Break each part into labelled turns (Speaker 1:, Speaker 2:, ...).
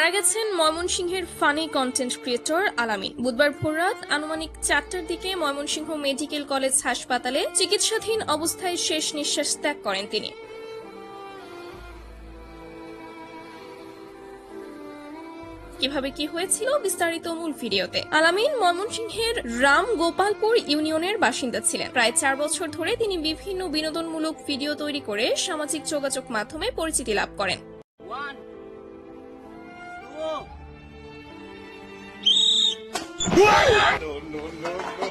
Speaker 1: মারা গেছেন ময়মনসিংহের ফানি কন্টেন্ট ক্রিয়েটর আলামিন। বুধবার ভোররাত আনুমানিক চারটার দিকে ময়মনসিংহ মেডিকেল কলেজ হাসপাতালে চিকিৎসাধীন অবস্থায় শেষ নিঃশ্বাস ত্যাগ করেন তিনি। কীভাবে কি হয়েছিল বিস্তারিত মূল ভিডিওতে। আলামিন ময়মনসিংহের রাম গোপালপুর ইউনিয়নের বাসিন্দা ছিলেন। প্রায় চার বছর ধরে তিনি বিভিন্ন বিনোদনমূলক ভিডিও তৈরি করে সামাজিক যোগাযোগ মাধ্যমে পরিচিতি লাভ করেন।
Speaker 2: no, no, no, no.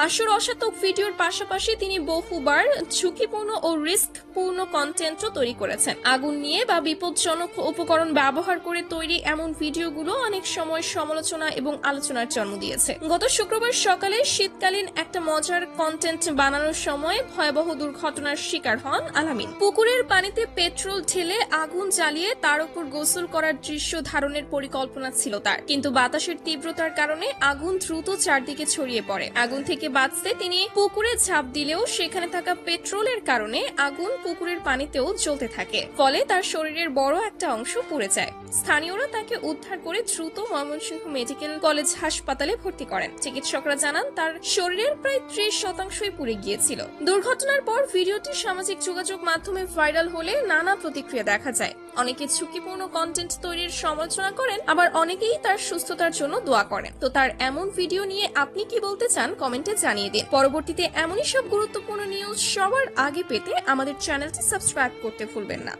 Speaker 1: হাস্যরসাত্মক ভিডিওর পাশাপাশি তিনি বহুবার ঝুঁকিপূর্ণ ও রিস্কপূর্ণ কন্টেন্টও তৈরি করেছেন। আগুন নিয়ে বা বিপজ্জনক উপকরণ ব্যবহার করে তৈরি এমন ভিডিওগুলো অনেক সময় সমালোচনা এবং আলোচনার জন্ম দিয়েছে। গত শুক্রবার সকালে শীতকালীন একটা মজার কন্টেন্ট বানানোর সময় ভয়াবহ দুর্ঘটনার শিকার হন আলামিন। পুকুরের পানিতে পেট্রোল ঢেলে আগুন জ্বালিয়ে তার উপর গোসল করার দৃশ্য ধারণের পরিকল্পনা ছিল তার। কিন্তু বাতাসের তীব্রতার কারণে আগুন দ্রুত চারদিকে ছড়িয়ে পড়ে। আগুন থেকে বাঁচতে তিনি পুকুরে ঝাঁপ দিলেও সেখানে থাকা পেট্রোলের কারণে আগুন পুকুরের পানিতেও জ্বলতে থাকে। ফলে তার শরীরের বড় একটা অংশ পুড়ে যায়। স্থানীয়রা তাকে উদ্ধার করে দ্রুত ময়মনসিংহ মেডিকেল কলেজ হাসপাতালে ভর্তি করেন। চিকিৎসকরা জানান, তার শরীরের প্রায় ত্রিশ শতাংশই পুড়ে গিয়েছিল। দুর্ঘটনার পর ভিডিওটি সামাজিক যোগাযোগ মাধ্যমে ভাইরাল হলে নানা প্রতিক্রিয়া দেখা যায়। অনেকে ঝুঁকিপূর্ণ কন্টেন্ট তৈরির সমালোচনা করেন, আবার অনেকেই তার সুস্থতার জন্য দোয়া করেন। তো তার এমন ভিডিও নিয়ে আপনি কি বলতে চান কমেন্টে জানিয়ে দিন। পরবর্তীতে এমনই সব গুরুত্বপূর্ণ নিউজ সবার আগে পেতে আমাদের চ্যানেলটি সাবস্ক্রাইব করতে ভুলবেন না।